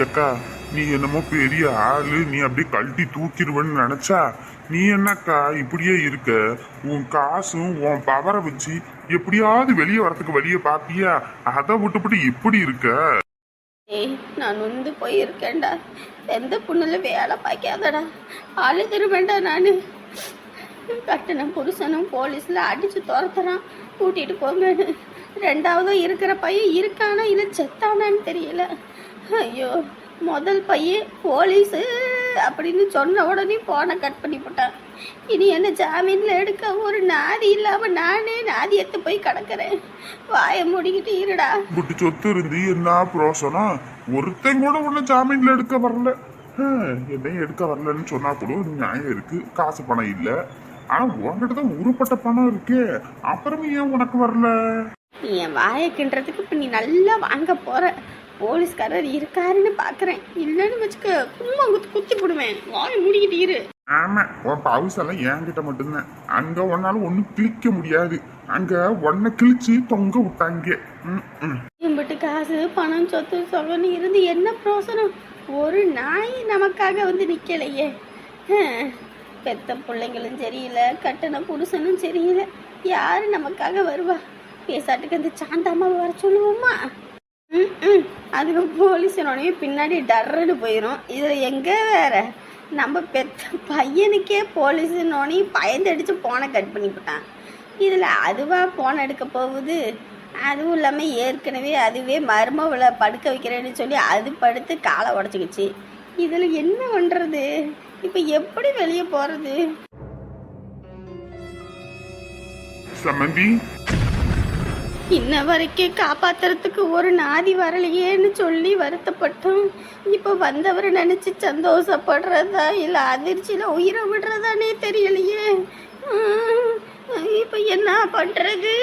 அக்கா நீ என்னமோ பெரிய ஆளு நீ அப்படியே கழட்டி தூக்கிடுவேன்னு நினச்சா நீ என்னக்கா இப்படியே இருக்க? உன் காசும் உன் பவரை வச்சு எப்படியாவது வெளியே வரத்துக்கு வழியை பார்த்தியா? அதை விட்டுப்புட்டு இப்படி இருக்க? ஏய் நான் நொந்து போயிருக்கேன்டா. எந்த பொண்ணுல வேலை பார்க்காதடா. அழுதுருவேன்டா நான். கட்டின புருஷனும் போலீஸில் அடித்து துரத்துறான். கூட்டிகிட்டு போங்கன்னு. ரெண்டாவது இருக்கிற பையன் இருக்கானா இல்லை செத்தானான்னு தெரியல. ஐயோ முதல் பையன் போலீஸு அப்படின்னு சொன்ன உடனே போனை கட் பண்ணி போட்டான் இனி என்ன ஜாமீனில் எடுக்க ஒரு நாதி இல்லாமல் நானே நாதி எடுத்து போய் கிடக்கிறேன். வாயை மூடிக்கிட்டு இருடா. குட்டி சொத்து இருந்து என்ன பிரோசனம்? ஒருத்தன் கூட உன்னை ஜாமீன்ல எடுக்க வரல. என்னையும் எடுக்க வரலன்னு சொன்னா கூட ஒரு நியாயம் இருக்கு. காசு பணம் இல்ல. ஆனா உன்கிட்ட தான் உருப்பட்ட பணம் இருக்கே. அப்புறமே ஏன் உனக்கு வரல? நீ என் வாயை கிண்டுறதுக்கு இப்போ நீ நல்லா வாங்க போற. போலீஸ்காரர் இருக்காருன்னு பார்க்குறேன் இல்லைன்னு வச்சுக்க கும்மா குத்தி குத்தி போடுவேன். வாயை மூடிக்கிட்டு இரு. ஆமா உன் பவுஸ் எல்லாம் என்கிட்ட மட்டும்தான். அங்க உன்னால ஒண்ணும் கிழிக்க முடியாது. அங்க உன்னை கிழிச்சு தொங்க விட்டாங்க. எம்பிட்டு காசு பணம் சொத்து சொகன்னு இருந்து என்ன பிரோசனம் ஒரு நாய் நமக்காக வந்து நிற்கலையே பெத்த பிள்ளைங்களும் சரியில்லை கட்டின புருஷனும் சரியில்லை. யாரு நமக்காக வருவா? பேசாட்டுக்கு அந்த சாந்தாமாவை வர சொல்லுவோமா? ம், ம். அதுக்கு போலீஸனோடனே பின்னாடி டர்ருன்னு போயிடும் இது எங்கே வேற? நம்ம பெத்த பையனுக்கே போலீஸுனோடனே பயந்தடிச்சு போனை கட் பண்ணி போட்டான் இதில் அதுவாக போன் எடுக்க போகுது? அதுவும் இல்லாமல் ஏற்கனவே அதுவே மருமவளை படுக்க வைக்கிறேன்னு சொல்லி அது படுத்து காலை உடச்சிக்கிச்சு. இதில் என்ன பண்ணுறது இப்போ எப்படி வெளியே போகிறது சமந்தி? இன்ன வரைக்கும் காப்பாத்துறதுக்கு ஒரு நாதி வரலையேன்னு சொல்லி வருத்தப்பட்டோம். இப்போ வந்தவரை நினச்சி சந்தோஷப்படுறதா இல்லை அதிர்ச்சியில் உயிரை விடுறதானே தெரியலையே. இப்போ என்ன பண்ணுறது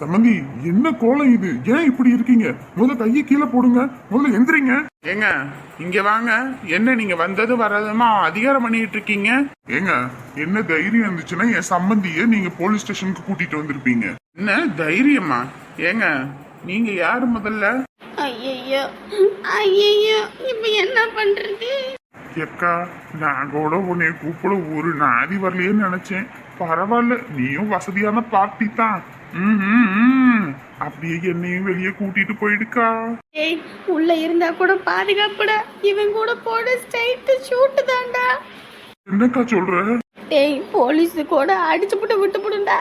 சம்மந்தி என்ன கோலம் இது? ஏன் இப்படி இருக்கீங்க? முதல்ல கையை கீழே போடுங்க. முதல்ல எந்திரிங்க. ஏங்க இங்க வாங்க. என்ன நீங்க வந்தது வராதமா அதிகாரம் பண்ணிட்டு இருக்கீங்க? ஏங்க என்ன தைரியம் இருந்துச்சுன்னா என் சம்மந்திய நீங்க போலீஸ் ஸ்டேஷனுக்கு கூட்டிட்டு வந்திருப்பீங்க. என்ன தைரியமா? ஏங்க நீங்க யாரு முதல்ல? ஐயையோ ஐயையோ இப்போ என்ன பண்றது? எக்கா நான் கூட உன்னை கூப்பிட ஒரு நாதி வரலையேன்னு நினைச்சேன். பரவாயில்ல நீயும் வசதியான பார்ட்டி தான். ம். அப்படியே என்னையும் வெளியே கூட்டிட்டு போயிடுக்கா. ஏய் உள்ள இருந்தா கூட பாதுகாப்புடா. இவன் கூட போட ஸ்ட்ரைட் ஷூட் தான்டா. என்னக்கா சொல்ற? டேய் போலீஸ் கூட அடிச்சு போட்டு விட்டு போடுண்டா.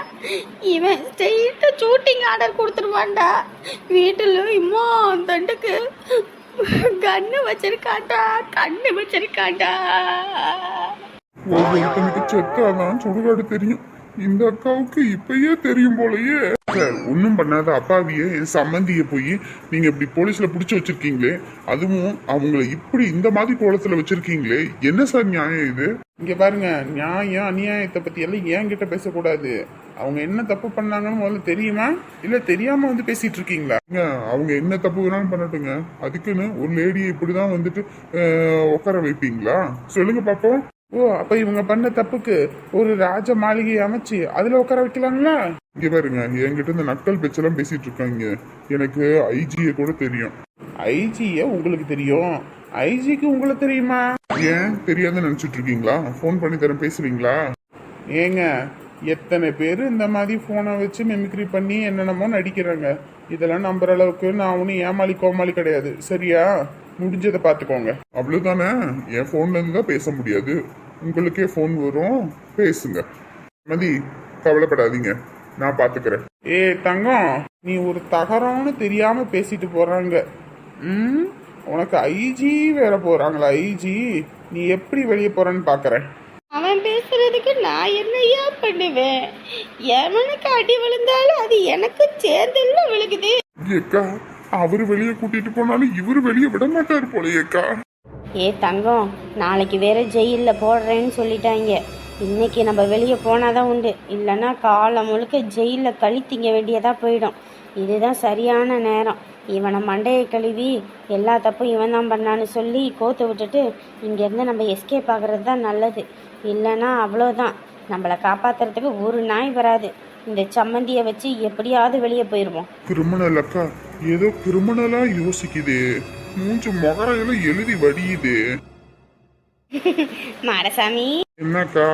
இவன் ஸ்ட்ரெயிட்டா ஷூட்டிங் ஆர்டர் கொடுத்துருவான்டா. வீட்டில் இம்மா தண்டுக்கு கண்ணு வச்சிருக்காண்டா கண்ணு வச்சிருக்காண்டா ஒவ்வொருத்தனுக்கு செத்தாதான் சுடுகாடு தெரியும். இந்த அக்காவுக்கு இப்பயே தெரியும் போலயே. சார் ஒன்றும் பண்ணாத. அப்பாவிய என் சம்மந்திய போய் நீங்க இப்படி போலீஸ்ல புடிச்சு வச்சிருக்கீங்களே அதுவும் அவங்கள இப்படி இந்த மாதிரி கோலத்துல வச்சிருக்கீங்களே என்ன சார் நியாயம் இது? இங்க பாருங்க நியாயம் அநியாயத்தை பத்தி எல்லாம் என்கிட்ட பேசக்கூடாது. அவங்க என்ன தப்பு பண்ணாங்கன்னு முதல்ல தெரியுமா? இல்ல தெரியாம வந்து பேசிட்டு இருக்கீங்களா? அவங்க என்ன தப்பு வேணாலும் பண்ணட்டுங்க. அதுக்குன்னு ஒரு லேடியை இப்படிதான் வந்துட்டு அஹ், உட்கார வைப்பீங்களா? சொல்லுங்க பாப்போம். ஓ அப்ப இவங்க பண்ண தப்புக்கு ஒரு ராஜ மாளிகை அமைச்சு அதுல உட்கார வைக்கலாங்களா இங்க பாருங்க என்கிட்ட இந்த நக்கல் பேச்செல்லாம் பேசிட்டு இருக்காங்க. எனக்கு ஐஜியை கூட தெரியும். ஐஜிய உங்களுக்கு தெரியும். ஐஜிக்கு உங்களுக்கு தெரியுமா? ஏன்? தெரியாதுன்னு நினைச்சிட்டு இருக்கீங்களா? ஃபோன் பண்ணி தரேன் பேசுவீங்களா ஏங்க எத்தனை பேர் இந்த மாதிரி ஃபோனை வச்சு மிமிக்ரி பண்ணி என்னென்னமோ நடிக்கிறாங்க. இதெல்லாம் நம்புற அளவுக்கு நான் ஒன்றும் ஏமாளி கோமாளி கிடையாது. சரியா? முடிஞ்சதை பார்த்துக்கோங்க. அவ்வளவுதானே? என் ஃபோன்ல இருந்து தான் பேச முடியாது. உங்களுக்கே ஃபோன் வரும். பேசுங்க. மதி கவலைப்படாதீங்க. நான் பாத்துக்கிறேன் ஏ தங்கம் நீ ஒரு தகரம்னு தெரியாம பேசிட்டு போறாங்க. ம்? உனக்கு ஐஜி வேற போறாங்களா ஐஜி நீ எப்படி வெளியே போறன்னு பாக்குறேன் அவன் பேசுறதுக்கு நான் என்னையா பண்ணுவேன்? எவனுக்கு அடி விழுந்தாலும் அது எனக்கு சேர்ந்துள்ள விழுகுது. அவரு வெளியே கூட்டிட்டு போனாலும் இவரு வெளியே விட மாட்டாரு போல ஏ தங்கம் நாளைக்கு வேற ஜெயிலில் போடுறேன்னு சொல்லிட்டாங்க. இன்னைக்கு நம்ம வெளியே போனாதான் உண்டு. இல்லைன்னா காலம் முழுக்க ஜெயிலில் கழி திங்க வேண்டியதாக போயிடும். இதுதான் சரியான நேரம். இவனை மண்டையை கழுவி எல்லா தப்பும் இவன் தான் பண்ணான்னு சொல்லி கோத்து விட்டுட்டு இங்கேருந்து நம்ம எஸ்கேப் ஆகிறது தான் நல்லது. இல்லைன்னா அவ்வளோதான் நம்மளை காப்பாத்துறதுக்கு ஒரு நாய் வராது. இந்த சம்மந்தியை வச்சு எப்படியாவது வெளியே போயிடுவோம் கிரிமினல் அக்கா ஏதோ கிரிமினலா யோசிக்குதே. மூஞ்சு முகரையில எழுதி வடியுது. மாடசாமி. என்னக்கா?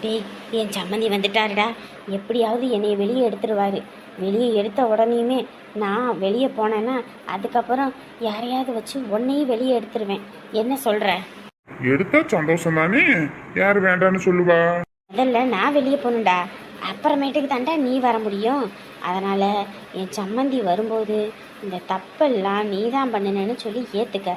டேய் என் சம்மந்தி வந்துட்டாருடா. எப்படியாவது என்னை வெளியே எடுத்துருவாரு. வெளியே எடுத்த உடனேயுமே நான் வெளியே போனேன்னா அதுக்கப்புறம் யாரையாவது வச்சு உன்னையும் வெளியே எடுத்துருவேன். என்ன சொல்ற? எடுத்தா சந்தோஷம் தானே யார் வேண்டான்னு சொல்லுவா? முதல்ல நான் வெளியே போகணும்டா. அப்புறமேட்டுக்கு தாண்டா நீ வர முடியும். அதனால் என் சம்மந்தி வரும்போது இந்த தப்பெல்லாம் நீ தான் பண்ணுனேன்னு சொல்லி ஏற்றுக்க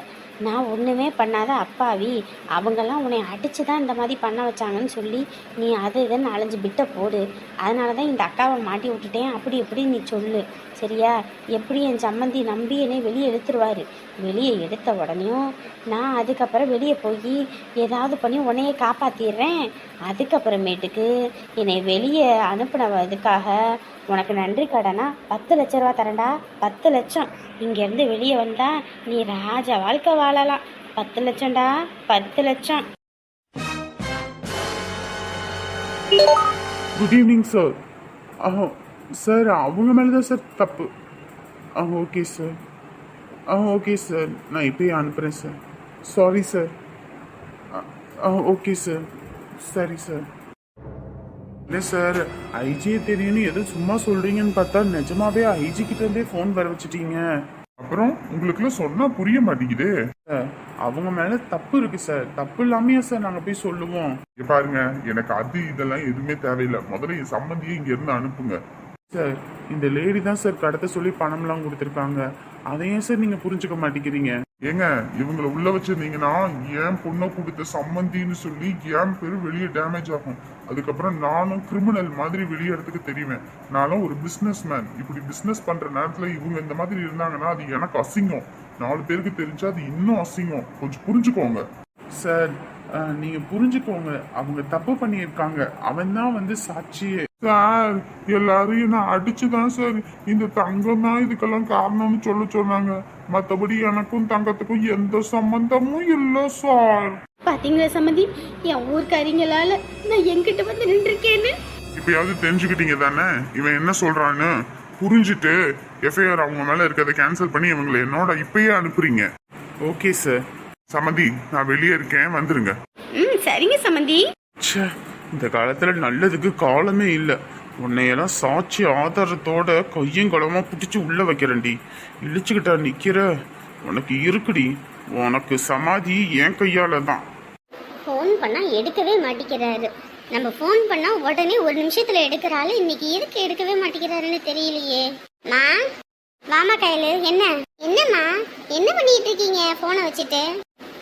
நான் ஒன்றுமே பண்ணாத அப்பாவி. அவங்கெல்லாம் உன்னை அடித்து தான் இந்த மாதிரி பண்ண வச்சாங்கன்னு சொல்லி நீ அது இதுன்னு அலைஞ்சு பிட்ட போடு. அதனால தான் இந்த அக்காவை மாட்டி விட்டுட்டேன். அப்படி இப்படி நீ சொல்லு. சரியா? எப்படி என் சம்மந்தி நம்பி என்னை வெளியே எடுத்துருவாரு? வெளியே எடுத்த உடனேயும் நான் அதுக்கப்புறம் வெளியே போய் ஏதாவது பண்ணி உன்னையே காப்பாற்றிடுறேன் அதுக்கப்புறமேட்டுக்கு என்னை வெளியே அனுப்பினதுக்காக உனக்கு நன்றி கடனா? பத்து லட்ச ரூபா தரேன்டா. பத்து லட்சம். இங்கேருந்து வெளியே வந்தால் நீ ராஜா வாழ்க்கை வாழலாம். பத்து லட்சம்டா. பத்து லட்சம். குட் ஈவினிங் சார் சார் அவங்க மேலே தான் சார் தப்பு. ஆ ஓகே சார் ஆ ஓகே சார் நான் இப்பயே அனுப்புகிறேன் சார் சாரி சார் ஆ ஓகே சார் சரி சார் இல்லை சார் ஐஜி தெரியும்னு எதுவும் சும்மா சொல்கிறீங்கன்னு பார்த்தா நிஜமாவே ஐஜி கிட்டேருந்தே ஃபோன் வர வச்சுட்டீங்க. அப்புறம் உங்களுக்குலாம் சொன்னா புரிய மாட்டேங்குதே. சார் அவங்க மேலே தப்பு இருக்குது சார் தப்பு இல்லாமையா சார் நாங்கள் போய் சொல்லுவோம். இங்க பாருங்க எனக்கு அது இதெல்லாம் எதுவுமே தேவையில்லை. முதல்ல என் சம்மந்தியை இங்க இருந்து அனுப்புங்க. சார் இந்த லேடி தான் சார் கடத்த சொல்லி பணம்லாம் கொடுத்துருக்காங்க. அதை ஏன் சார் நீங்கள் புரிஞ்சுக்க மாட்டேங்கிறீங்க. ஏங்க இவங்களை உள்ள வச்சிருந்தீங்கன்னா என் பொண்ணை கொடுத்த சம்மந்தின்னு சொல்லி என் பேரு வெளியே டேமேஜ் ஆகும். அதுக்கப்புறம் நானும் கிரிமினல் மாதிரி வெளியே இடத்துக்கு தெரிவேன். நானும் ஒரு பிஸ்னஸ் மேன் இப்படி பிஸ்னஸ் பண்ற நேரத்துல இவங்க இந்த மாதிரி இருந்தாங்கன்னா அது எனக்கு அசிங்கம். நாலு பேருக்கு தெரிஞ்சா அது இன்னும் அசிங்கம். கொஞ்சம் புரிஞ்சுக்கோங்க. சார் அஹ், நீங்க புரிஞ்சுக்கோங்க. அவங்க தப்பு பண்ணியிருக்காங்க. அவன் தான் வந்து சாட்சியே. சார் எல்லாரும் என்ன அடிச்சுதான் சார். இந்த தங்கம் தான் இதுக்கெல்லாம் காரணம்னு சொல்ல சொன்னாங்க. மத்தபடி எனக்கும் தங்கத்துக்கும் எந்த சம்பந்தமும் இல்லை சார். பாத்தீங்களா சம்மந்தி? என் ஊர்க்காரிங்களால நான் எங்கிட்ட வந்து நின்றுருக்கேன்னு. இப்பயாவது தெரிஞ்சுக்கிட்டீங்க தானே? இவன் என்ன சொல்றான்னு? புரிஞ்சுட்டு எஃப்ஐஆர் அவங்க மேல இருக்கிறத கேன்சல் பண்ணி இவங்களை என்னோட இப்பயே அனுப்புறீங்க. ஓகே சார் சமந்தி நான் வெளியே இருக்கேன். வந்துருங்க. ம் சரிங்க சம்மந்தி. ச்சே. இந்த காலத்தில் நல்லதுக்கு காலமே இல்லை. உன்னையெல்லாம் சாட்சி ஆதாரத்தோட கையும் குளமாக பிடிச்சி உள்ளே வைக்கிறேன்டி. இழிச்சுக்கிட்டா நிற்கிற உனக்கு இருக்குடி. உனக்கு சமாதி என் கையால தான் ஃபோன் பண்ணால் எடுக்கவே மாட்டேங்கிறாரு நம்ம ஃபோன் பண்ணால் உடனே ஒரு நிமிஷத்தில் எடுக்கிறாள் இன்னைக்கு எதுக்கு எடுக்கவே மாட்டேங்கிறாருன்னு தெரியலையே. மா வாமா கையில் என்ன? என்னம்மா? என்ன பண்ணிட்டு இருக்கீங்க ஃபோனை வச்சுட்டு?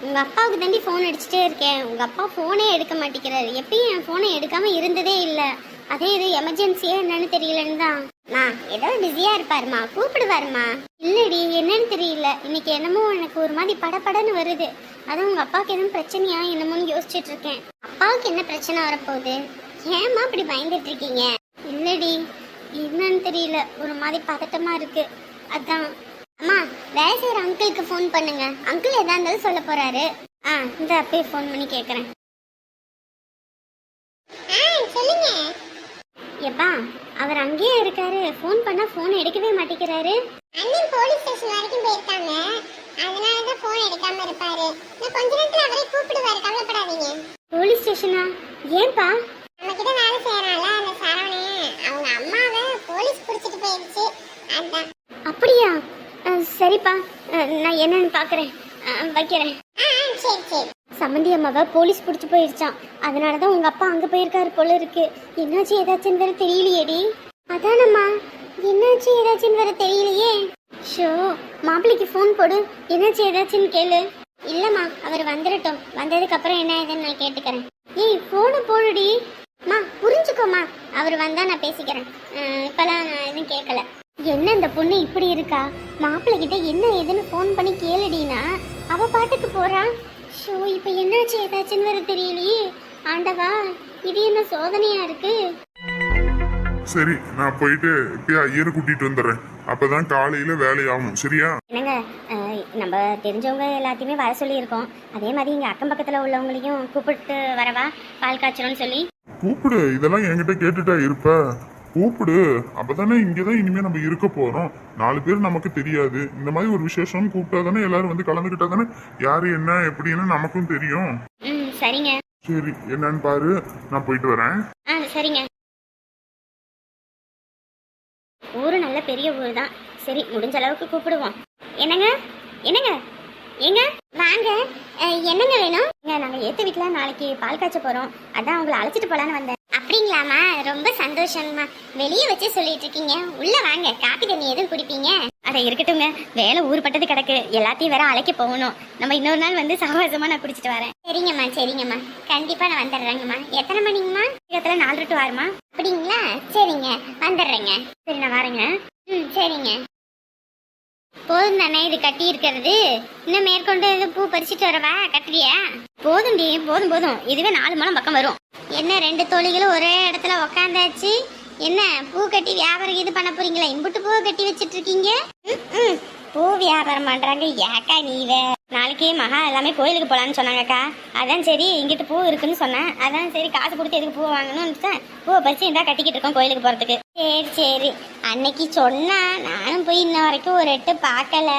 உங்கள் அப்பாவுக்கு தாண்டி ஃபோன் அடிச்சுட்டே இருக்கேன். உங்கள் அப்பா ஃபோனே எடுக்க மாட்டேங்கிறாரு. எப்பயும் என் ஃபோனை எடுக்காமல் இருந்ததே இல்லை. அதே இது எமர்ஜென்சியே என்னன்னு தெரியலன்னு தான். மா ஏதோ பிஸியா இருப்பாருமா? கூப்பிடுவாருமா? இல்லடி என்னன்னு தெரியல. இன்னைக்கு என்னமோ எனக்கு ஒரு மாதிரி படபடன்னு வருது. அதுவும் உங்க அப்பாவுக்கு எதுவும் பிரச்சனையா என்னமோன்னு யோசிச்சுட்டு இருக்கேன். அப்பாவுக்கு என்ன பிரச்சனை வரப்போகுது? ஏமா இப்படி பயந்துட்டு இருக்கீங்க? இல்லடி என்னன்னு தெரியல. ஒரு மாதிரி பதட்டமா இருக்கு. அதான் அம்மா வேலை செய்யற அங்கிளுக்கு ஃபோன் பண்ணுங்க. அங்கிள் எதா இருந்தாலும் சொல்ல போறாரு. ஆ இந்த அப்பயே ஃபோன் பண்ணி கேக்குறேன். சொல்லுங்க. எப்பா அவர் அங்கேயே இருக்காரு. ஃபோன் பண்ணா ஃபோன் எடுக்கவே மாட்டேங்கிறாரு. அண்ணன் போலீஸ் ஸ்டேஷன் வரைக்கும் போயிருக்காங்க. அதனால தான் ஃபோன் எடுக்காம இருப்பாரு. நான் கொஞ்ச நேரத்துல அவரே கூப்பிடுவாரு. கவலைப்படாதீங்க. போலீஸ் ஸ்டேஷனா ஏன்பா? நம்ம கிட்ட வேலை செய்யறான்ல அந்த சரவணன். அவங்க அம்மாவை போலீஸ் புடிச்சிட்டு போயிருச்சு. அதான். அப்படியா? சரிப்பா. நான் என்னன்னு பாக்குறேன். அஹ், வைக்கிறேன். சரி சரி. சம்மந்தி அம்மாவை போலீஸ் பிடிச்சி போயிடுச்சான் அதனால தான் உங்க அப்பா அங்க போயிருக்காரு போல இருக்கு. என்னாச்சு ஏதாச்சுன்னு வேற தெரியலையேடி. அதானம்மா. என்னாச்சு ஏதாச்சுன்னு வேற தெரியலையே. ஷோ மாப்பிள்ளைக்கு ஃபோன் போடு. என்னாச்சு ஏதாச்சுன்னு கேளு. இல்லம்மா அவர் வந்துடட்டும் வந்ததுக்கு அப்புறம் என்ன ஏதுன்னு நான் கேட்டுக்கிறேன். ஏய் போன போடுடி. மா புரிஞ்சுக்கோமா அவர் வந்தா நான் பேசிக்கிறேன். அஹ், இப்பெல்லாம் நான் எதுவும் கேட்கல என்ன இந்த பொண்ணு இப்படி இருக்கா? மாப்பிள்ளை கிட்ட என்ன ஏதுன்னு ஃபோன் பண்ணி கேளுடினா அவ பாட்டுக்கு போறா. ஷோ இப்போ என்னாச்சு ஏதாச்சுன்னு வேற தெரியலையே. ஆண்டவா இது என்ன சோதனையா இருக்கு? சரி நான் போயிட்டு இப்பயே ஐயரை கூட்டிட்டு வந்துடுறேன். அப்பதான் காலையில வேலையாகும் சரியா? என்னங்க நம்ம தெரிஞ்சவங்க எல்லாத்தையுமே வர சொல்லியிருக்கோம். அதே மாதிரி இங்கே அக்கம் பக்கத்தில் உள்ளவங்களையும் கூப்பிட்டு வரவா பால் காய்ச்சணும்னு சொல்லி. கூப்பிடு இதெல்லாம் என்கிட்ட கேட்டுட்டா இருப்ப. கூப்பிடு. அப்பதானே இங்கதான் இனிமே நம்ம இருக்க போறோம். நாலு பேர் நமக்கு தெரியாது. இந்த மாதிரி ஒரு விசேஷம் கூப்பிட்டா தானே எல்லாரும் வந்து கலந்துக்கிட்டா தானே யாரு என்ன எப்படின்னு நமக்கும் தெரியும். சரிங்க. சரி என்னன்னு பாரு. நான் போயிட்டு வரேன். சரிங்க. ஊரு நல்ல பெரிய ஊர் தான். சரி முடிஞ்ச அளவுக்கு கூப்பிடுவோம். என்னங்க? என்னங்க? ஏங்க? வாங்க. என்னங்க வேணும்? நாங்க ஏத்த வீட்ல நாளைக்கு பால் காய்ச்ச போறோம். அதான் உங்களை அழைச்சிட்டு போலான்னு வந்தேன். அப்படிங்களாமா ரொம்ப சந்தோஷம்மா. வெளியே வச்சு சொல்லிட்டு இருக்கீங்க. உள்ள வாங்க. காப்பி தண்ணி எதுவும் குடிப்பீங்க? அட இருக்கட்டுங்க வேலை ஊர்பட்டது கிடக்கு. எல்லாத்தையும் வேற அழைக்க போகணும். நம்ம இன்னொரு நாள் வந்து சகவாசமா நான் குடிச்சிட்டு வரேன். சரிங்கம்மா சரிங்கம்மா. கண்டிப்பா நான் வந்துடுறேங்கம்மா. எத்தனை மணிங்கம்மா? இடத்துல நாலு டு ஆறுமா அப்படிங்களா? சரிங்க. வந்துடுறேங்க. சரி நான் வரேங்க. ம் சரிங்க. போதும் தானே இது கட்டி இருக்கிறது. இன்னும் மேற்கொண்டு பூ பறிச்சுட்டு வரவா? கட்டுறியா? போதும் டி போதும் போதும். இதுவே நாலு மணம் பக்கம் வரும். என்ன ரெண்டு தோழிகளும் ஒரே இடத்துல உக்காந்தாச்சு? என்ன பூ கட்டி வியாபாரம் இது பண்ண போறீங்களா? இம்புட்டு பூ கட்டி வச்சிட்டு இருக்கீங்க ம், ம். பூ வியாபாரம் பண்றாங்க. ஏக்கா நீ வே நாளைக்கு மகா எல்லாமே கோயிலுக்கு போலான்னு சொன்னாங்கக்கா. அதான் சரி இங்கிட்டு பூ இருக்குன்னு சொன்னேன். அதான் சரி காசு கொடுத்து எதுக்கு பூ வாங்கணும்னு பூவை பறிச்சு இந்தா கட்டிக்கிட்டு இருக்கோம் கோயிலுக்கு போறதுக்கு. சரி சரி. அன்னைக்கு சொன்னா நானும் போய் இன்ன வரைக்கும் ஒரு எட்டு பார்க்கல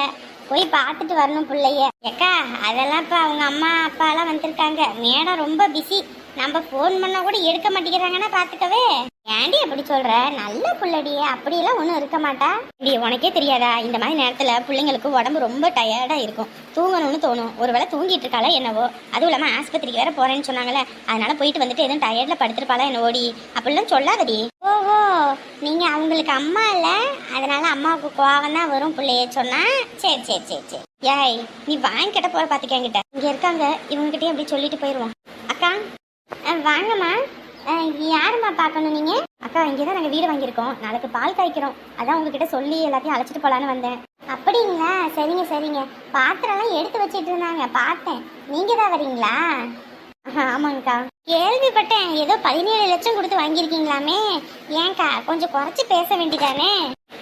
போய் பார்த்துட்டு வரணும் பிள்ளைய. ஏக்கா அதெல்லாம் இப்போ அவங்க அம்மா அப்பா எல்லாம் வந்திருக்காங்க. மேடம் ரொம்ப பிஸி நம்ம ஃபோன் பண்ணால் கூட எடுக்க மாட்டேங்கிறாங்கன்னா பார்த்துக்கவே. ஏன்டி அப்படி சொல்கிற நல்ல புள்ளடி. அப்படியெல்லாம் ஒன்றும் இருக்க மாட்டா. இப்படி உனக்கே தெரியாதா? இந்த மாதிரி நேரத்தில் பிள்ளைங்களுக்கு உடம்பு ரொம்ப டயர்டாக இருக்கும். தூங்கணும்னு தோணும். ஒரு வேளை தூங்கிட்டு இருக்காளா என்னவோ? அதுவும் இல்லாமல் ஆஸ்பத்திரிக்கு வேற போகிறேன்னு சொன்னாங்களே அதனால போயிட்டு வந்துட்டு எதுவும் டயர்டில் படுத்திருப்பாளா ஓடி அப்படிலாம் சொல்லாதடி. ஓஹோ நீங்கள் அவங்களுக்கு அம்மா இல்லை. அதனால அம்மாவுக்கு கோவம் தான் வரும் பிள்ளைய சொன்னா. சரி சரி சரி சரி. ஏய் நீ வாங்கிக்கிட்ட போகிற போற இங்கே என்கிட்ட. இருக்காங்க. இவங்ககிட்டயே அப்படி சொல்லிட்டு போயிடுவோம் அக்கா வாங்கம்மா யாரும்மா பார்க்கணும் நீங்கள் அக்கா இங்கே தான் நாங்கள் வீடு வாங்கியிருக்கோம். நாளைக்கு பால் காய்க்கிறோம். அதான் உங்ககிட்ட சொல்லி எல்லாத்தையும் அழைச்சிட்டு போகலான்னு வந்தேன். அப்படிங்களா? சரிங்க சரிங்க. பாத்திரம்லாம் எடுத்து வச்சிட்டு இருந்தாங்க. பார்த்தேன். நீங்கள் தான் வரீங்களா ஆமாங்கக்கா. கேள்விப்பட்டேன். ஏதோ பதினேழு லட்சம் கொடுத்து வாங்கியிருக்கீங்களாமே. ஏன்க்கா கொஞ்சம் குறைச்சி பேச வேண்டியதானே?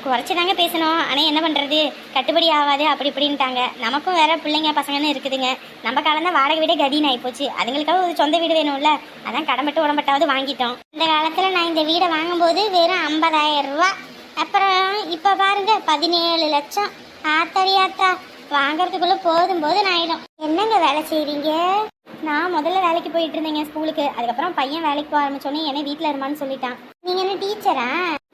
குறைச்சி தாங்க பேசணும். ஆனால் என்ன பண்ணுறது கட்டுப்படி ஆகாது அப்படி இப்படின்ட்டாங்க. நமக்கும் வேற பிள்ளைங்க பசங்கன்னு இருக்குதுங்க. நம்ம காலம் தான் வாடகை வீடே கதின்னு ஆகிப்போச்சு அதுங்களுக்காக ஒரு சொந்த வீடு வேணும்ல? அதான் கடம்பட்டு உடம்பட்டாவது வாங்கிட்டோம். இந்த காலத்தில் நான் இந்த வீடை வாங்கும்போது வெறும் ஐம்பதாயிரம் ரூபா அப்புறம் இப்போ பாருங்க பதினேழு லட்சம். ஆத்தாடி ஆத்தா வாங்கறதுக்குள்ள போதும் போதும் ஆயிடும். என்னங்க வேலை செய்றீங்க? நான் முதல்ல வேலைக்கு போயிட்டு இருந்தேங்க ஸ்கூலுக்கு. அதுக்கப்புறம் பையன் வேலைக்கு போக ஆரம்பிச்சோன்னே என்ன வீட்டில் இருமான்னு சொல்லிட்டான். நீங்க என்ன டீச்சரா?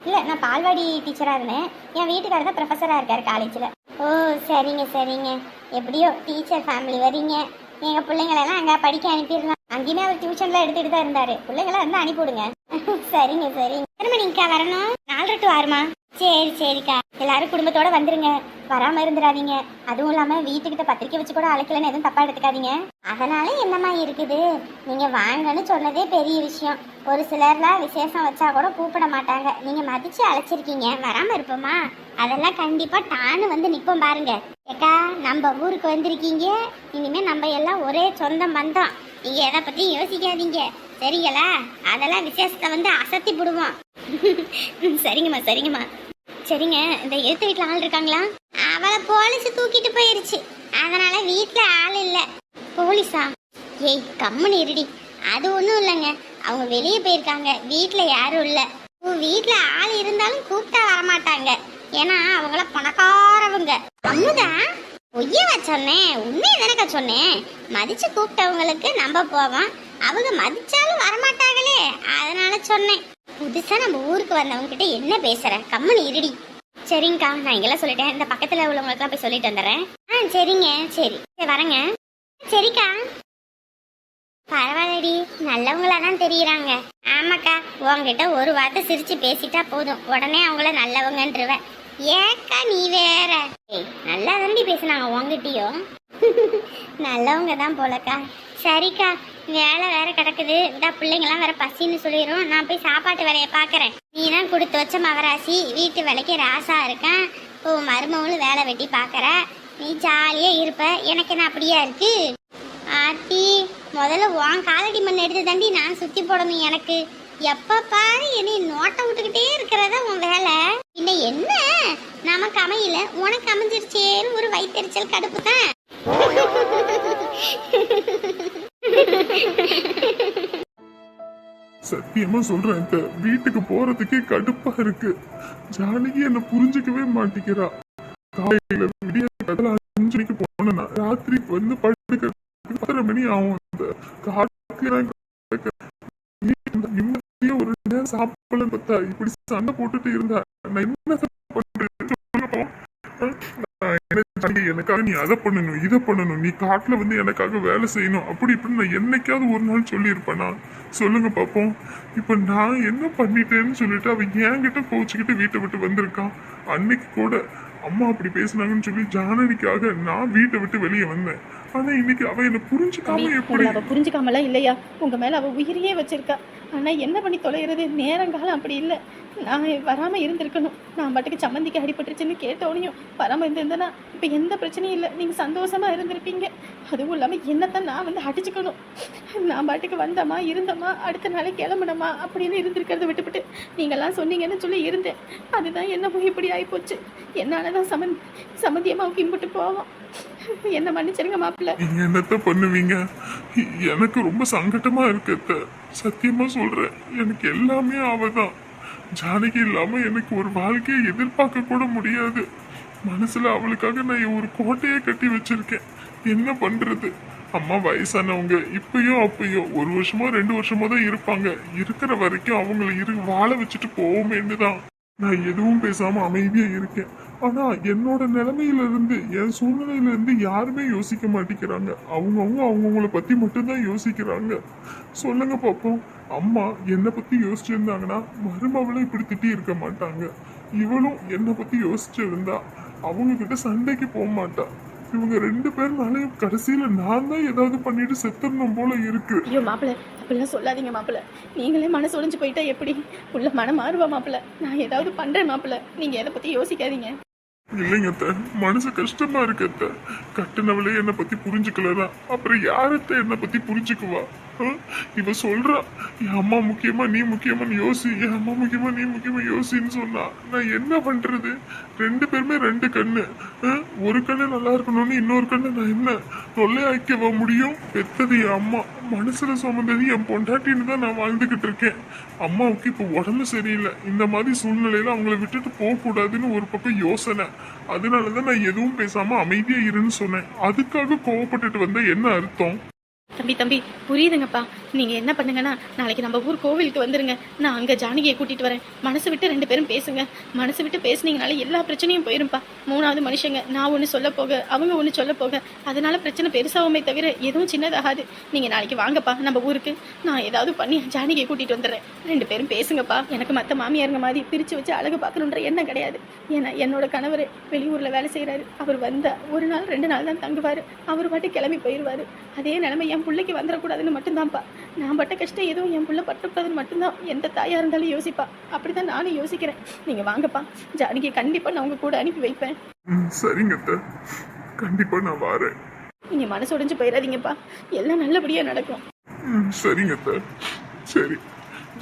இல்லை நான் பால்வாடி டீச்சராக இருந்தேன். என் வீட்டுக்காரர் தான் ப்ரொஃபஸராக இருக்காரு காலேஜில் ஓ சரிங்க சரிங்க. எப்படியோ டீச்சர் ஃபேமிலி வரீங்க. எங்கள் பிள்ளைங்களெல்லாம் அங்கே படிக்க அனுப்பிடலாம் அங்கேயுமே அவர் டியூஷன்லாம் எடுத்துகிட்டு தான் இருந்தார். பிள்ளைங்களாம் இருந்தால் அனுப்பிவிடுங்க. சரிங்க சரிங்க. திரும்ப மணிக்கா வரணும்? நாலரை டு ஆறுமா? சரி சரிக்கா. எல்லாரும் குடும்பத்தோட வந்துருங்க. வராம இருந்துடாதீங்க. அதுவும் இல்லாம வீட்டுக்கிட்ட பத்திரிக்கை வச்சு கூட அழைக்கலன்னு எதுவும் தப்பா எடுத்துக்காதீங்க. அதனால என்னம்மா இருக்குது? நீங்க வாங்கன்னு சொன்னதே பெரிய விஷயம். ஒரு சிலர்லாம் விசேஷம் வச்சா கூட கூப்பிட மாட்டாங்க. நீங்க மதிச்சு அழைச்சிருக்கீங்க. வராம இருப்போமா? அதெல்லாம் கண்டிப்பா டான்னு வந்து நிப்போம் பாருங்க. ஏக்கா நம்ம ஊருக்கு வந்திருக்கீங்க. இனிமே நம்ம எல்லாம் ஒரே சொந்தம் பந்தம். நீங்க எதை பத்தி யோசிக்காதீங்க. சரிங்களா? அதெல்லாம் விசேஷத்தை வந்து அசத்தி போடுவோம். சரிங்கம்மா சரிங்கம்மா. சரிங்க இந்த எழுத்து வீட்டில் ஆள் இருக்காங்களா? அவளை போலீஸ் தூக்கிட்டு போயிருச்சு. அதனால வீட்டில் ஆள் இல்லை. போலீஸா? ஏய் கம்முன்னு இருடி. அது ஒன்றும் இல்லைங்க. அவங்க வெளியே போயிருக்காங்க. வீட்டில் யாரும் இல்லை. வீட்டில் ஆள் இருந்தாலும் கூப்பிட்டா வரமாட்டாங்க. ஏன்னா அவங்கள பணக்காரவங்க. அம்முதா பொய்யவா சொன்னேன். உண்மையை தானக்கா சொன்னேன். மதிச்சு கூப்பிட்டவங்களுக்கு நம்ம போவோம். அவங்க மதிச்சாலும் வரமாட்டாங்களே. அதனால சொன்னேன். புதுசா நம்ம ஊருக்கு வந்தவங்க கிட்ட என்ன பேசுற? கம்முனு இருடி. சரிங்கக்கா நான் இங்கெல்லாம் சொல்லிட்டேன். இந்த பக்கத்துல உள்ளவங்களுக்குலாம் போய் சொல்லிட்டு வந்துடுறேன். ஆ சரிங்க. சரி. சரி வரேங்க. சரிக்கா. பரவாயில்ல. நல்லவங்களா தான் தெரியுறாங்க. ஆமாக்கா உங்ககிட்ட ஒரு வார்த்தை சிரிச்சு பேசிட்டா போதும். உடனே அவங்கள நல்லவங்கன்றவ. ஏக்கா நீ வேற. ஏய் நல்லா தாண்டி பேசுனாங்க உங்ககிட்டயோ நல்லவங்க தான் போலக்கா. சரிக்கா வேலை வேற கிடக்குது. இந்த பிள்ளைங்களாம் வேற பசின்னு சொல்லிடும் நான் போய் சாப்பாட்டு வேலையை பார்க்குறேன் நீ தான் கொடுத்து வச்ச மவராசி வீட்டு வேலைக்கு ராசா இருக்கேன். ஓ மருமகளும் வேலை வெட்டி பார்க்குற நீ ஜாலியாக இருப்ப. எனக்கு என்ன அப்படியா இருக்கு? ஆத்தி முதல்ல உன் காலடி மண் எடுத்து தாண்டி நான் சுத்தி போடணும் எனக்கு. எப்ப பாரு என்னை நோட்டை விட்டுக்கிட்டே இருக்கிறதா உன் வேலை. இன்னும் என்ன? நமக்கு அமையல. உனக்கு அமைஞ்சிருச்சேன்னு ஒரு வயிற்றுச்சல் கடுப்பு தான். சத்தியமா சொல்றேன் இந்த வீட்டுக்கு போறதுக்கே கடுப்பா இருக்கு. ஜானகி என்ன புரிஞ்சுக்கவே மாட்டேங்கிறா. காலையில விடிய கடல அஞ்சு மணிக்கு போனா ராத்திரி வந்து மணி ஆகும் நிம்மதியா ஒரு நேரம் சாப்பிடல பார்த்தா இப்படி சண்டை போட்டுட்டு இருந்தா நான் என்ன எனக்காக நீ அதை பண்ணணும் இதை பண்ணணும் நீ காட்டுல வந்து எனக்காக வேலை செய்யணும் அப்படி இப்படி நான் என்னைக்காவது ஒரு நாள் சொல்லியிருப்பேனா சொல்லுங்க பாப்போம் இப்ப நான் என்ன பண்ணிட்டேன்னு சொல்லிட்டு அவன் என்கிட்ட கோச்சுக்கிட்டு வீட்டை விட்டு வந்திருக்கான் அன்னைக்கு கூட அம்மா அப்படி பேசுனாங்கன்னு சொல்லி ஜானகிக்காக நான் வீட்டை விட்டு வெளியே வந்தேன் ஆனா இன்னைக்கு அவ என்ன புரிஞ்சுக்காம எப்படி அவ புரிஞ்சுக்காமலாம் இல்லையா? உங்க மேல அவ உயிரையே வச்சிருக்கா. ஆனால் என்ன பண்ணி தொலைகிறது? நேரங்காலம் அப்படி இல்லை. நான் வராமல் இருந்திருக்கணும். நான் பாட்டுக்கு சம்மந்திக்கு அடிபட்டுருச்சுன்னு கேட்டோனையும் வராமல் இருந்திருந்தேன்னா இப்போ எந்த பிரச்சனையும் இல்லை. நீங்கள் சந்தோஷமாக இருந்திருப்பீங்க. அதுவும் இல்லாமல் என்னத்தான் நான் வந்து அடிச்சுக்கணும்? நான் பாட்டுக்கு வந்தோமா இருந்தோமா அடுத்த நாளே கிளம்பணுமா அப்படின்னு இருந்திருக்கிறத விட்டுவிட்டு நீங்கள்லாம் சொன்னீங்கன்னு சொல்லி இருந்தேன். அதுதான் என்ன இப்படி ஆகிப்போச்சு என்னால் தான் சமந் சமந்தியமாவுக்கு இம்புட்டு போவோம். என்ன மன்னிச்சிருங்க மாப்பிள்ள. நீங்க என்னத்த பண்ணுவீங்க? எனக்கு ரொம்ப சங்கட்டமாக இருக்கு சத்தியமா சொல்றேன். எனக்கு எல்லாமே அவதான். ஜானகி இல்லாம எனக்கு ஒரு வாழ்க்கையை எதிர்பார்க்க கூட முடியாது. மனசுல அவளுக்காக நான் ஒரு கோட்டையை கட்டி வச்சிருக்கேன். என்ன பண்றது? அம்மா வயசானவங்க இப்பயும் அப்பயும் ஒரு வருஷமோ ரெண்டு வருஷமோ தான் இருப்பாங்க. இருக்கிற வரைக்கும் அவங்கள இரு வாழ வச்சுட்டு போவோமேன்னு தான் நான் எதுவும் பேசாம அமைதியா இருக்கேன். ஆனா என்னோட நிலைமையில இருந்து என் சூழ்நிலையில இருந்து யாருமே யோசிக்க மாட்டேங்கிறாங்க. அவங்கவுங்க அவங்கவுங்கள பத்தி மட்டும்தான் யோசிக்கிறாங்க. சொல்லுங்க பாப்போம். அம்மா என்னை பத்தி யோசிச்சிருந்தாங்கன்னா மருமவளும் இப்படி திட்டி இருக்க மாட்டாங்க. இவளும் என்னை பத்தி யோசிச்சிருந்தா அவங்க கிட்ட சண்டைக்கு போக மாட்டா. இவங்க ரெண்டு பேர்னாலையும் கடைசியில நான் தான் ஏதாவது பண்ணிட்டு செத்துடணும் போல இருக்கு. ஐயோ மாப்பிள்ள அப்படிலாம் சொல்லாதீங்க மாப்பிள்ள நீங்களே மனசு உடைஞ்சு போயிட்டா எப்படி? உள்ள மனம் மாறுவா மாப்பிள்ள நான் ஏதாவது பண்றேன் மாப்பிள்ள நீங்க எதை பத்தி யோசிக்காதீங்க. இல்லைங்க மனசு கஷ்டமா இருக்கு அத்தை. கட்டுனவளே என்னை பத்தி புரிஞ்சுக்கலனா அப்புறம் யாரத்த என்னை பத்தி புரிஞ்சுக்குவா? இவ சொல்றா என் அம்மா முக்கியமா நீ முக்கியமான்னு யோசி. என் அம்மா முக்கியமா நீ முக்கியமா யோசின்னு சொன்னா நான் என்ன பண்றது? ரெண்டு பேருமே ரெண்டு கண்ணு. ஒரு கண்ணு நல்லா இருக்கணும்னு இன்னொரு கண்ணு நான் என்ன? தொல்லையாக்கவ முடியும்? பெத்தது என் அம்மா. மனசுல சுமந்தது என் பொண்டாட்டின்னு தான் நான் வாழ்ந்துகிட்டு இருக்கேன். அம்மாவுக்கு இப்போ உடம்பு சரியில்லை. இந்த மாதிரி சூழ்நிலையில அவங்கள விட்டுட்டு போகக்கூடாதுன்னு ஒரு பக்கம் யோசனை. அதனால தான் நான் எதுவும் பேசாம அமைதியா இருன்னு சொன்னேன். அதுக்காக கோவப்பட்டுட்டு வந்தா என்ன அர்த்தம்? தம்பி தம்பி புரியுதுங்கப்பா. நீங்க என்ன பண்ணுங்கன்னா நாளைக்கு நம்ம ஊர் கோவிலுக்கு வந்துருங்க. நான் அங்க ஜானகியை கூட்டிட்டு வரேன். மனசு விட்டு ரெண்டு பேரும் பேசுங்க. மனசு விட்டு பேசுனீங்கனால எல்லா பிரச்சனையும் போயிரும்ப்பா மூணாவது மனுஷங்க நான் ஒன்று சொல்ல போக அவங்க ஒன்று சொல்ல போக. அதனால பிரச்சனை பெருசாகுமே தவிர எதுவும் சின்னதாகாது. நீங்க நாளைக்கு வாங்கப்பா நம்ம ஊருக்கு. நான் ஏதாவது பண்ணி ஜானகியை கூட்டிட்டு வந்துடுறேன். ரெண்டு பேரும் பேசுங்கப்பா. எனக்கு மற்ற மாமியாருங்க மாதிரி பிரிச்சு வச்சு அழகு பார்க்கணுன்ற எண்ணம் கிடையாது. ஏன்னா என்னோட கணவர் வெளியூர்ல வேலை செய்யறாரு அவர் வந்தால் ஒரு நாள் ரெண்டு நாள் தான் தங்குவாரு. அவர் பாட்டு கிளம்பி போயிடுவாரு அதே நிலைமை என் பிள்ளைக்கு வந்துடக்கூடாதுன்னு மட்டும்தான்ப்பா. நான் பட்ட கஷ்டம் எதுவும் என் பிள்ளை பட்டக்கூடாதுன்னு மட்டும்தான். எந்த தாயா இருந்தாலும் யோசிப்பா. அப்படிதான் நானும் யோசிக்கிறேன். நீங்க வாங்கப்பா. ஜானகியை கண்டிப்பா நான் உங்க கூட அனுப்பி வைப்பேன். சரிங்க அத்தை. கண்டிப்பா நான் வரேன். நீங்க மனசு உடைஞ்சு போயிடாதீங்கப்பா. எல்லாம் நல்லபடியா நடக்கும். சரிங்க சரி.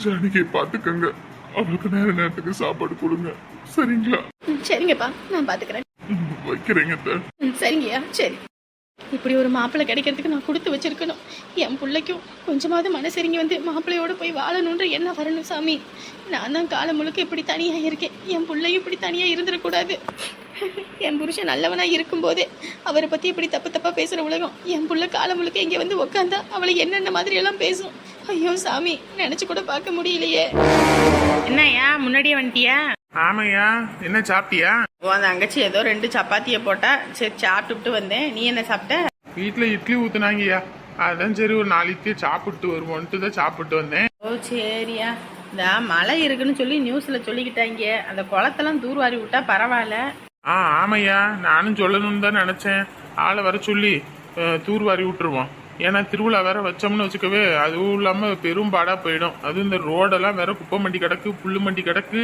ஜானகியை பார்த்துக்கங்க. அவளுக்கு நேர நேரத்துக்கு சாப்பாடு கொடுங்க. சரிங்களா? சரிங்கப்பா. நான் பாத்துக்கிறேன் வைக்கிறேங்க சரிங்கய்யா. சரி. இப்படி ஒரு மாப்பிள்ளை கிடைக்கிறதுக்கு நான் கொடுத்து வச்சிருக்கணும். என் பிள்ளைக்கும் கொஞ்சமாவது மனசெருங்கி வந்து மாப்பிள்ளையோடு போய் வாழணுன்ற என்ன வரணும் சாமி. நான் தான் காலம் முழுக்க இப்படி தனியாக இருக்கேன். என் பிள்ளையும் இப்படி தனியாக இருந்துடக்கூடாது. என் புருஷன் நல்லவனாக இருக்கும்போதே அவரை பற்றி இப்படி தப்பு தப்பாக பேசுகிற உலகம். என் பிள்ளை காலம் முழுக்க இங்கே வந்து உக்காந்தா அவளை என்னென்ன மாதிரி எல்லாம் பேசும்? ஐயோ சாமி நினச்சி கூட பார்க்க முடியலையே. என்னய்யா முன்னாடியே வந்துட்டியா? ஆமையா என்ன சாப்பிட்டியா? உன் தங்கச்சி ஏதோ ரெண்டு சப்பாத்தியை போட்டா சரி சாப்பிட்டுட்டு வந்தேன். நீ என்ன சாப்பிட்ட? வீட்டுல இட்லி ஊத்துனாங்கய்யா. அதான் சரி ஒரு நாலு இட்லி சாப்பிட்டு வருவோன்ட்டு தான் சாப்பிட்டு வந்தேன். ஓ சரியா. இந்த மழை இருக்குன்னு சொல்லி நியூஸ்ல சொல்லிக்கிட்டாங்க. அந்த குளத்தெல்லாம் தூர்வாரி விட்டா பரவாயில்ல. ஆ ஆமையா நானும் சொல்லணும்னு தான் நினைச்சேன். ஆளை வர சொல்லி தூர்வாரி விட்டுருவோம். ஏன்னா திருவிழா வேற வச்சோம்னு வச்சுக்கவே அதுவும் இல்லாம பெரும் பாடா போயிடும். அதுவும் இந்த ரோடெல்லாம் வேற குப்பை மண்டி கிடக்கு புல்லு மண்டி கிடக்கு.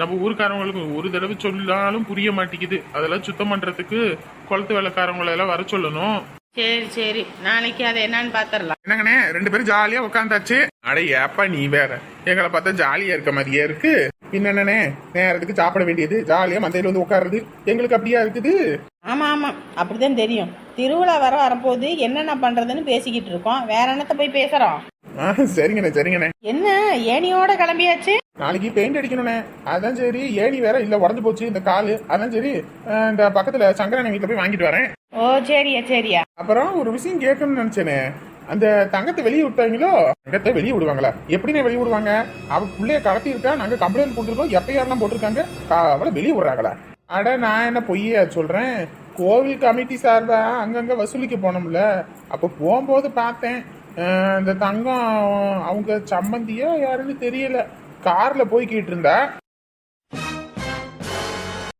நம்ம ஊருக்காரவங்களுக்கு ஒரு தடவை சொல்லாலும் புரிய மாட்டேங்குது. அதெல்லாம் சுத்தம் பண்றதுக்கு குளத்து வேலைக்காரங்களெல்லாம் வர சொல்லணும். சரி சரி. நாளைக்கு அதை என்னன்னு பாத்திரலாம். என்னங்கண்ணே ரெண்டு பேரும் ஜாலியா உட்காந்தாச்சு அட ஏப்பா நீ வேற. எங்களை பார்த்தா ஜாலியா இருக்க மாதிரியே இருக்கு. என்னண்ணே நேரத்துக்கு சாப்பிட வேண்டியது. ஜாலியா மந்தையில வந்து உட்காருறது எங்களுக்கு அப்படியா இருக்குது? ஆமா ஆமா. அப்படிதான் தெரியும். திருவிழா வர வரப்போது என்னென்ன பண்றதுன்னு பேசிக்கிட்டு இருக்கோம். வேற என்னத்த போய் பேசுறோம்? ஆ சரிங்கண்ணே சரிங்கண்ணே. என்ன ஏனியோட கிளம்பியாச்சு? நாளைக்கு பெயிண்ட் அடிக்கணுண்ணே அதான் சரி ஏணி வேற இல்ல உடஞ்சு போச்சு இந்த காலு. அதான் சரி இந்த பக்கத்துல சங்கரன் வீட்டுல போய் வாங்கிட்டு வரேன். ஓ சரியா சரியா. அப்புறம் ஒரு விஷயம் கேட்கணும்னு நினைச்சேனே. அந்த தங்கத்தை வெளியே விட்டாங்களோ? தங்கத்தை வெளியே விடுவாங்களா? எப்படின்னு வெளியே விடுவாங்க? அவ பிள்ளைய கடத்தி இருக்கா நாங்க கம்ப்ளைண்ட் கொடுத்துருக்கோம். எப்பயாரெல்லாம் போட்டிருக்காங்க. அவளை வெளியே விடுறாங்களா? அட நான் என்ன பொய்யா சொல்றேன்? கோவில் கமிட்டி சார்பா அங்கங்க வசூலிக்க போனோம்ல. அப்ப போகும்போது பார்த்தேன் இந்த தங்கம் அவங்க சம்மந்தியா யாருன்னு தெரியல. கார்ல போய்கிட்டு இருந்தா.